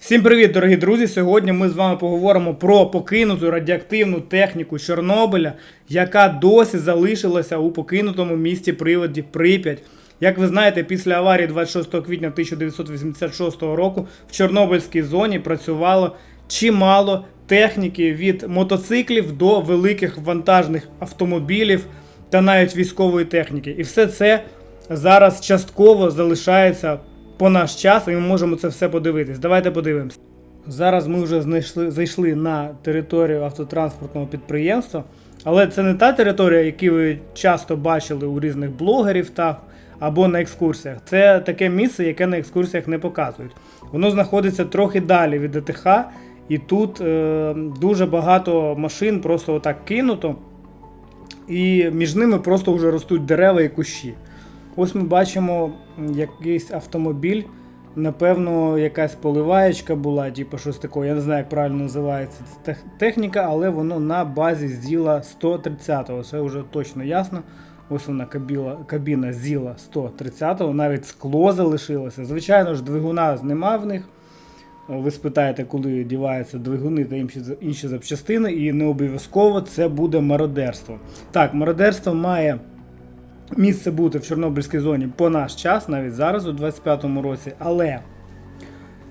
Всім привіт, дорогі друзі! Сьогодні ми з вами поговоримо про покинуту радіоактивну техніку Чорнобиля, яка досі залишилася у покинутому місті приводі Прип'ять. Як ви знаєте, після аварії 26 квітня 1986 року в Чорнобильській зоні працювало чимало техніки від мотоциклів до великих вантажних автомобілів та навіть військової техніки. І все це зараз частково залишається по наш час, і ми можемо це все подивитись. Давайте подивимось. Зараз ми вже знайшли, зайшли на територію автотранспортного підприємства, але це не та територія, яку ви часто бачили у різних блогерів та або на екскурсіях. Це таке місце, яке на екскурсіях не показують. Воно знаходиться трохи далі від ДТХ, і тут е, дуже багато машин просто отак кинуто, і між ними просто вже ростуть дерева і кущі. Ось ми бачимо якийсь автомобіль. Напевно, якась поливаєчка була, типу щось такого. Я не знаю, як правильно називається ця техніка, але воно на базі ЗІЛа 130-го. Це вже точно ясно. Ось вона кабіла, кабіна ЗІЛа 130-го, навіть скло залишилося. Звичайно ж, двигуна нема в них. Ви спитаєте, коли діваються двигуни та інші, інші запчастини, і не обов'язково це буде мародерство. Так, мародерство має місце бути в Чорнобильській зоні по наш час, навіть зараз, у 25-му році, але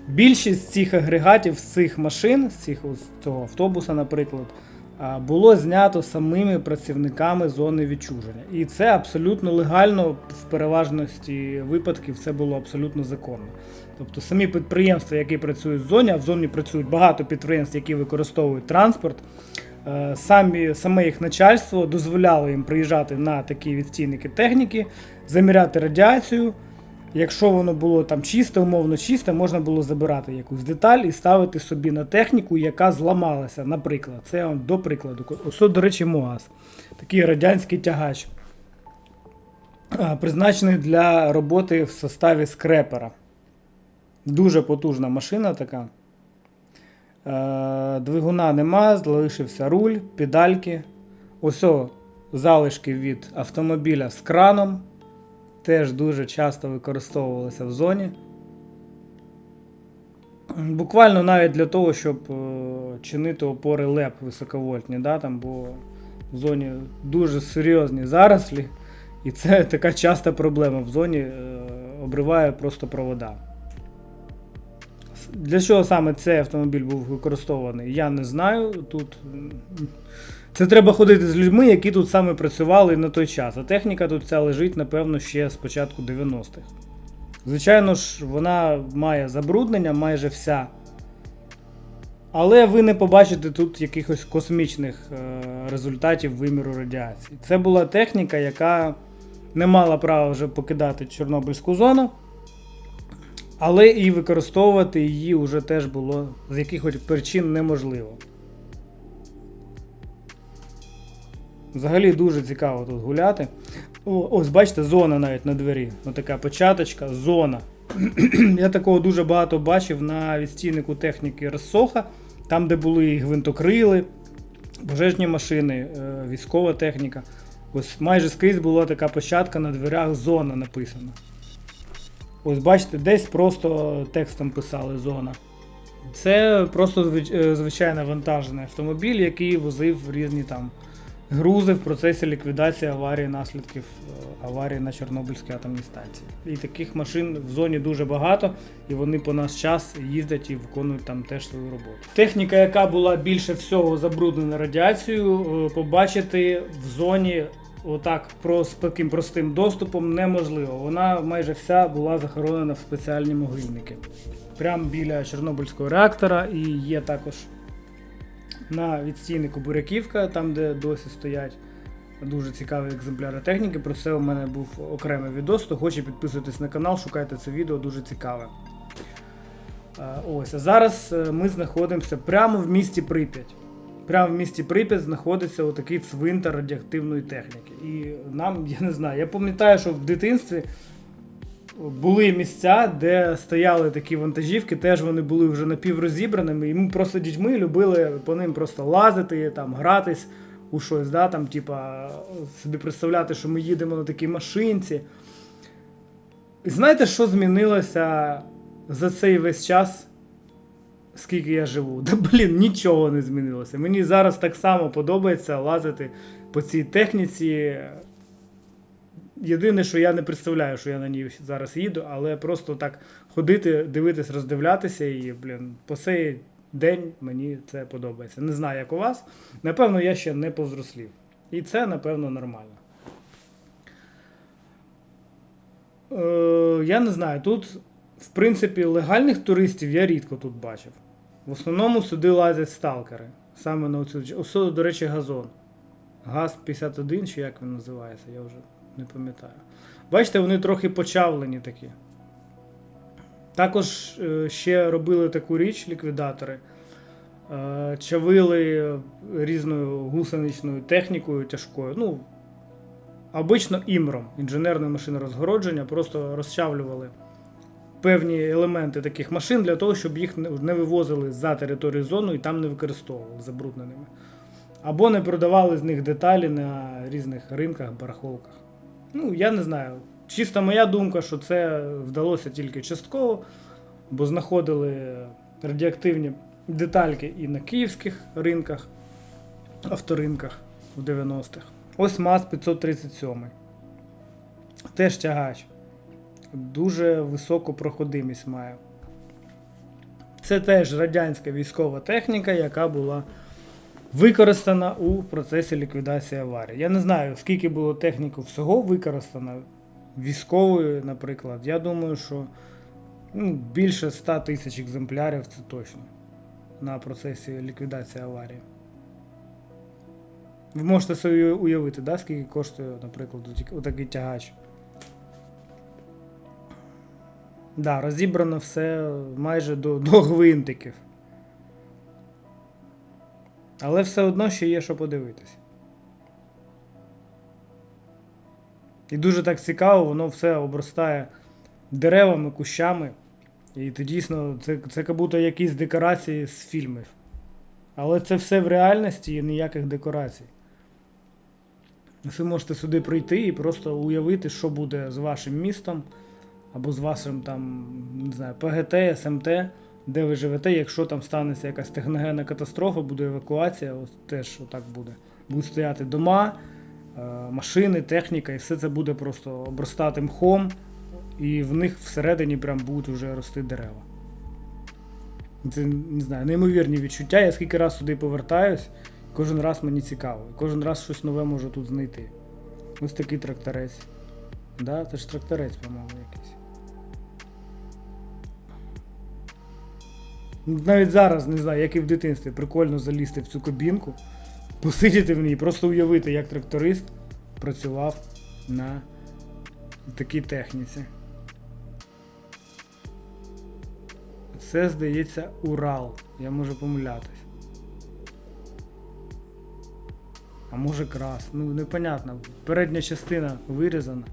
більшість цих агрегатів, з цих машин, з цих ось цього автобуса, наприклад, було знято самими працівниками зони відчуження. І це абсолютно легально, в переважності випадків це було абсолютно законно. Тобто самі підприємства, які працюють в зоні, а в зоні працюють багато підприємств, які використовують транспорт. Е, Самі, саме їх начальство дозволяло їм приїжджати на такі відстійники техніки, заміряти радіацію. Якщо воно було там чисте, умовно чисте, можна було забирати якусь деталь і ставити собі на техніку, яка зламалася. Наприклад, це вам до прикладу. Ось, до речі, МОАЗ. Такий радянський тягач, призначений для роботи в составі скрепера. Дуже потужна машина така. Е, Двигуна нема, залишився руль, педальки. Ось залишки від автомобіля з краном. Теж дуже часто використовувалися в зоні. Буквально навіть для того, щоб е, чинити опори ЛЕП високовольтні, да, там, бо в зоні дуже серйозні зарослі, і це така часта проблема. В зоні е, обриває просто провода. Для чого саме цей автомобіль був використований, я не знаю. Тут це треба ходити з людьми, які тут саме працювали на той час. А техніка тут ця лежить, напевно, ще з початку 90-х. Звичайно ж, вона має забруднення майже вся. Але ви не побачите тут якихось космічних е, результатів виміру радіації. Це була техніка, яка не мала права вже покидати Чорнобильську зону. Але і використовувати її вже теж було з якихось причин неможливо. Взагалі дуже цікаво тут гуляти. О, ось бачите, зона навіть на двері. Ось така початочка, зона. Я такого дуже багато бачив на відстійнику техніки Росоха, там, де були і гвинтокрили, пожежні машини, е, військова техніка. Ось майже скрізь була така початка на дверях зона написана. Ось бачите, десь просто текстом писали зона. Це просто е, вантажний автомобіль, який возив різні там грузи в процесі ліквідації аварії наслідків е, аварії на Чорнобильській атомній станції. І таких машин в зоні дуже багато, і вони по наш час їздять і виконують там теж свою роботу. Техніка, яка була більше всього забруднена радіацією, е, побачити в зоні отак про, з таким простим доступом неможливо. Вона майже вся була захоронена в спеціальні могильники. Прямо біля Чорнобильського реактора і є також на відстійнику Буряківка, там де досі стоять дуже цікаві екземпляри техніки. Про це у мене був окремий відос. Хто хоче підписуйтесь на канал, шукайте це відео, дуже цікаве. Е, Ось, а зараз е, ми знаходимося прямо в місті Прип'ять. Прямо в місті Прип'ять знаходиться отакий цвинтар радіоактивної техніки. І нам, я не знаю, я пам'ятаю, що в дитинстві були місця, де стояли такі вантажівки, теж вони були вже напіврозібраними, і ми просто дітьми любили по ним просто лазити, там, гратись у щось, да, там, типа, собі представляти, що ми їдемо на такій машинці. І знаєте, що змінилося за цей весь час скільки я живу. Да блін, нічого не змінилося. Мені зараз так само подобається лазити по цій техніці. Єдине, що я не представляю, що я на ній зараз їду, але просто так ходити, дивитись, роздивлятися і, блін, по цей день мені це подобається. Не знаю, як у вас. Напевно, я ще не повзрослів. І це, напевно, нормально. Е, я не знаю, тут, в принципі, легальних туристів я рідко тут бачив. В основному сюди лазять сталкери. Саме на оцю. Ось, до речі, газон. ГАЗ-51, чи як він називається, я вже не пам'ятаю. Бачите, вони трохи почавлені такі. Також е, ще робили таку річ ліквідатори. Е, Чавили різною гусеничною технікою тяжкою. Ну, обично імром, інженерне машинорозгородження, просто розчавлювали певні елементи таких машин для того, щоб їх не- вивозили за територію зону і там не використовували забрудненими. Або не продавали з них деталі на різних ринках, барахолках. Ну, я не знаю. Чисто моя думка, що це вдалося тільки частково, бо знаходили радіоактивні детальки і на київських ринках, авторинках в 90-х. Ось МАЗ 537. Теж тягач. Дуже високу проходимість має. Це теж радянська військова техніка, яка була використана у процесі ліквідації аварії. Я не знаю, скільки було техніку всього використано військовою, наприклад. Я думаю, що ну, більше 100 тисяч екземплярів це точно на процесі ліквідації аварії. Ви можете собі уявити, да, скільки коштує, наприклад, отак- отакий тягач. Да, розібрано все майже до, до гвинтиків. Але все одно ще є що подивитись. І дуже так цікаво, воно все обростає деревами, кущами. І то дійсно, це, це будто якісь декорації з фільмів. Але це все в реальності і ніяких декорацій. Ви можете сюди прийти і просто уявити, що буде з вашим містом, або з вашим там, не знаю, ПГТ, СМТ, де ви живете, якщо там станеться якась техногенна катастрофа, буде евакуація, ось теж отак буде. Будуть стояти дома, е, машини, техніка, і все це буде просто обростати мхом, і в них всередині прям будуть вже рости дерева. Це не знаю, неймовірні відчуття. Я скільки раз сюди повертаюсь, кожен раз мені цікаво. Кожен раз щось нове можу тут знайти. Ось такий тракторець. Да, це ж тракторець, по-моєму, якийсь. Навіть зараз не знаю, як і в дитинстві, прикольно залізти в цю кабінку, посидіти в ній, просто уявити, як тракторист працював на такій техніці. Це, здається, Урал. Я можу помилятись. А може крас. Ну, непонятно. Передня частина вирізана.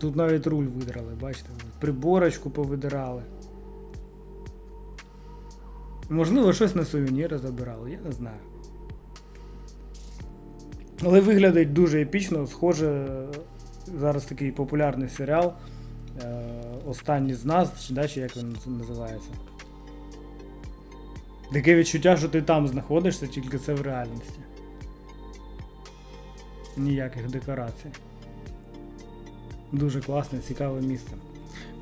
Тут навіть руль видрали, бачите? Приборочку повидирали. Можливо, щось на сувеніри забирали, я не знаю. Але виглядить дуже епічно, схоже, зараз такий популярний серіал. е, Останній з нас, чи, да, як він називається. Таке відчуття, що ти там знаходишся, тільки це в реальності. Ніяких декорацій. Дуже класне, цікаве місце.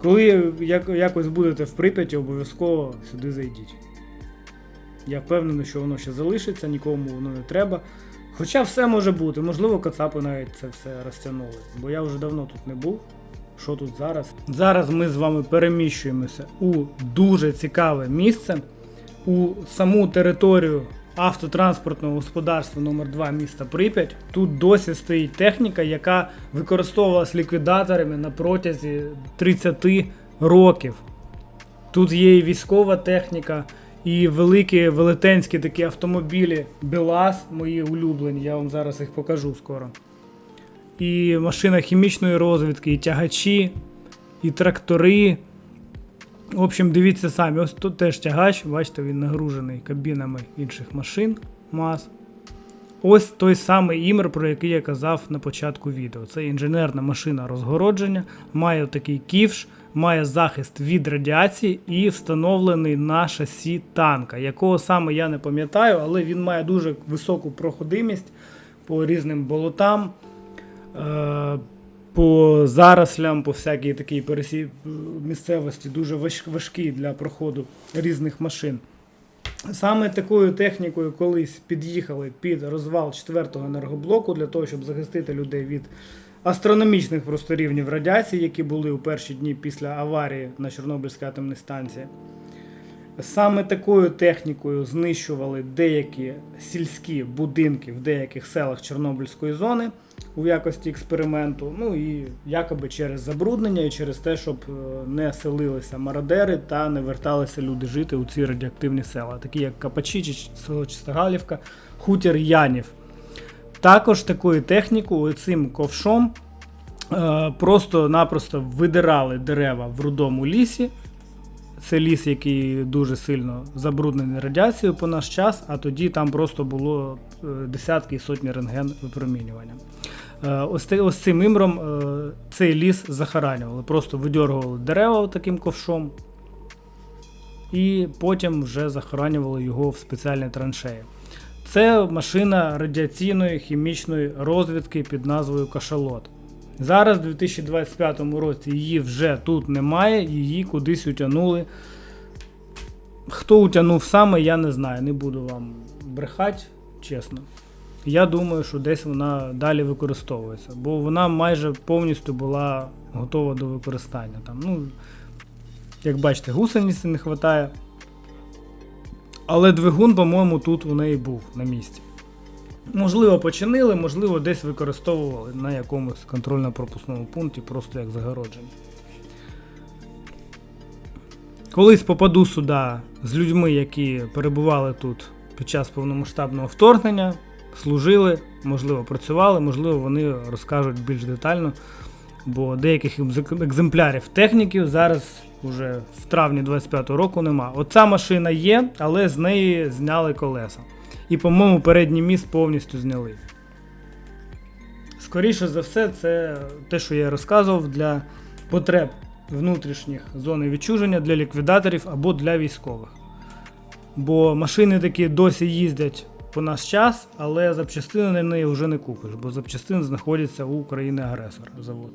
Коли як, якось будете в Прип'яті, обов'язково сюди зайдіть. Я впевнений, що воно ще залишиться, нікому воно не треба. Хоча все може бути, можливо, кацапи навіть це все розтягнули. Бо я вже давно тут не був. Що тут зараз? Зараз ми з вами переміщуємося у дуже цікаве місце, у саму територію автотранспортного господарства номер 2 міста Прип'ять. Тут досі стоїть техніка, яка використовувалась ліквідаторами на протязі 30 років. Тут є і військова техніка, і великі велетенські такі автомобілі БелАЗ, мої улюблені, я вам зараз їх покажу скоро. І машина хімічної розвідки, і тягачі, і трактори. В общем, дивіться самі, ось тут теж тягач, бачите, він нагружений кабінами інших машин МАЗ. Ось той самий імер, про який я казав на початку відео. Це інженерна машина розгородження, має такий ківш, має захист від радіації і встановлений на шасі танка, якого саме я не пам'ятаю, але він має дуже високу проходимість по різним болотам, е, по зарослям, по всякій такій пересі... місцевості, дуже важ- важкий для проходу різних машин. Саме такою технікою колись під'їхали під розвал 4-го енергоблоку для того, щоб захистити людей від астрономічних просто рівнів радіації, які були у перші дні після аварії на Чорнобильській атомній станції. Саме такою технікою знищували деякі сільські будинки в деяких селах Чорнобильської зони у якості експерименту. Ну і якоби через забруднення і через те, щоб е, не селилися мародери та не верталися люди жити у ці радіоактивні села, такі як Капачі, село Чистогалівка, хутір Янів. Також такою технікою, цим ковшом, е, просто-напросто видирали дерева в рудому лісі. Це ліс, який дуже сильно забруднений радіацією по наш час, а тоді там просто було е, десятки і сотні рентген випромінювання. Е, Ось, ось цим імром е, цей ліс захаранювали, просто видьоргували дерева таким ковшом, і потім вже захоранювали його в спеціальні траншеї. Це машина радіаційної хімічної розвідки під назвою Кашалот. Зараз, у 2025 році, її вже тут немає, її кудись утягнули. Хто утягнув саме, я не знаю, не буду вам брехати, чесно. Я думаю, що десь вона далі використовується, бо вона майже повністю була готова до використання. Там, ну, як бачите, гусениці не вистачає. Але двигун, по-моєму, тут у неї був на місці. Можливо, починили, можливо, десь використовували на якомусь контрольно-пропускному пункті, просто як загородження. Колись попаду сюди з людьми, які перебували тут під час повномасштабного вторгнення, служили, можливо, працювали, можливо, вони розкажуть більш детально, бо деяких екземплярів техніків зараз уже в травні 25-го року нема. Оця машина є, але з неї зняли колеса. І, по-моєму, передній міст повністю зняли. Скоріше за все, це те, що я розказував для потреб внутрішніх зон відчуження для ліквідаторів або для військових. Бо машини такі досі їздять по наш час, але запчастини на неї вже не купиш, бо запчастини знаходяться у країни-агресора завод.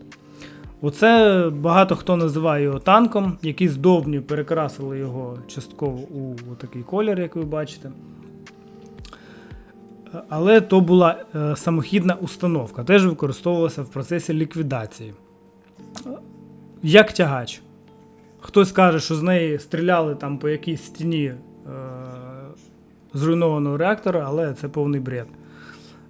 Оце багато хто називає його танком, які здобні перекрасили його частково у такий колір, як ви бачите. Але то була е, самохідна установка, теж використовувалася в процесі ліквідації. Як тягач. Хтось каже, що з неї стріляли там по якійсь стіні е, зруйнованого реактора, але це повний бред.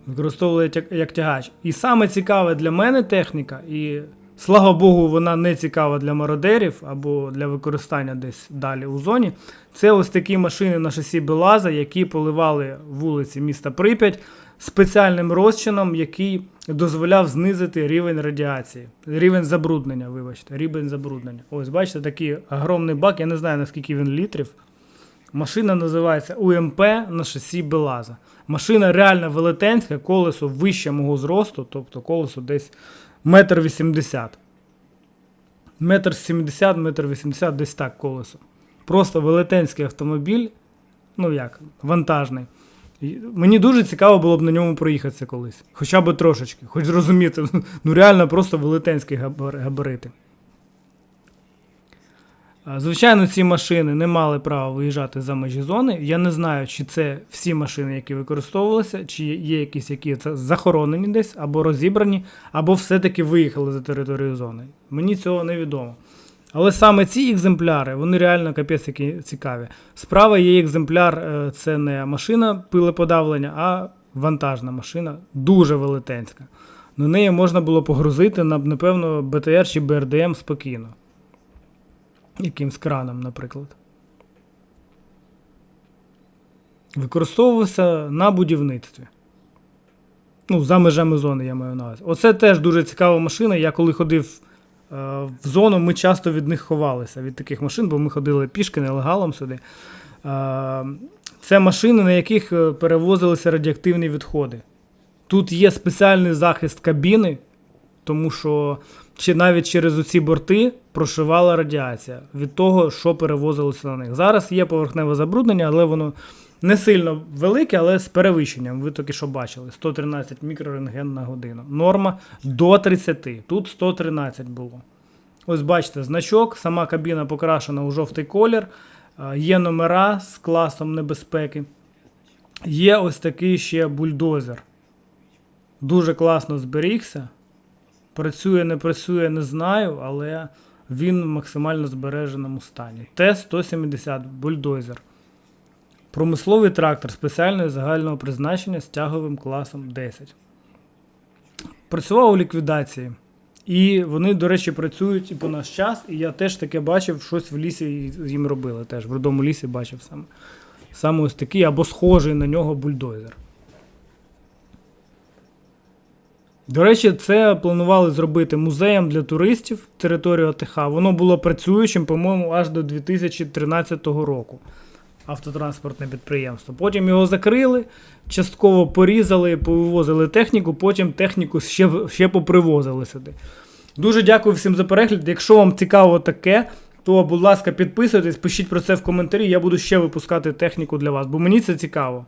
Використовували як тягач. І саме цікаве для мене техніка, і слава Богу, вона не цікава для мародерів або для використання десь далі у зоні. Це ось такі машини на шасі Белаза, які поливали вулиці міста Прип'ять спеціальним розчином, який дозволяв знизити рівень радіації, рівень забруднення, вибачте, рівень забруднення. Ось бачите, такий огромний бак, я не знаю наскільки він літрів. Машина називається УМП на шасі Белаза. Машина реально велетенська, колесо вище мого зросту, тобто колесо десь метр вісімдесят. Метр сімдесят, метр вісімдесят, десь так колесо. Просто велетенський автомобіль, ну як, вантажний. Мені дуже цікаво було б на ньому проїхатися колись. Хоча б трошечки, хоч зрозуміти, ну реально просто велетенські габар- габарити. Звичайно, ці машини не мали права виїжджати за межі зони. Я не знаю, чи це всі машини, які використовувалися, чи є якісь, які це захоронені десь, або розібрані, або все-таки виїхали за територію зони. Мені цього не відомо. Але саме ці екземпляри, вони реально капець які цікаві. Справа є екземпляр, е, це не машина пилеподавлення, а вантажна машина, дуже велетенська. На неї можна було погрузити на, напевно, БТР чи БРДМ спокійно. Якимсь краном, наприклад. Використовувався на будівництві. Ну, за межами зони, я маю на увазі. Оце теж дуже цікава машина. Я коли ходив е, в зону, ми часто від них ховалися, від таких машин, бо ми ходили пішки нелегалом сюди. Е, Це машини, на яких е, перевозилися радіоактивні відходи. Тут є спеціальний захист кабіни, тому що чи навіть через оці борти прошивала радіація від того, що перевозилося на них. Зараз є поверхневе забруднення, але воно не сильно велике, але з перевищенням. Ви тільки що бачили: 113 мікрорентген на годину. Норма до 30. Тут 113 було. Ось бачите, значок, сама кабіна покрашена у жовтий колір, е, є номера з класом небезпеки. Є ось такий ще бульдозер. Дуже класно зберігся. Працює, не працює, не знаю, але він в максимально збереженому стані. Т-170 бульдозер. Промисловий трактор спеціального загального призначення з тяговим класом 10. Працював у ліквідації. І вони, до речі, працюють і по наш час. І я теж таке бачив, щось в лісі їм робили. Теж в родому лісі бачив саме. Саме ось такий або схожий на нього бульдозер. До речі, це планували зробити музеєм для туристів територію АТХ. Воно було працюючим, по-моєму, аж до 2013 року. Автотранспортне підприємство. Потім його закрили, частково порізали, повивозили техніку, потім техніку ще, ще попривозили сюди. Дуже дякую всім за перегляд. Якщо вам цікаво таке, то, будь ласка, підписуйтесь, пишіть про це в коментарі. Я буду ще випускати техніку для вас, бо мені це цікаво.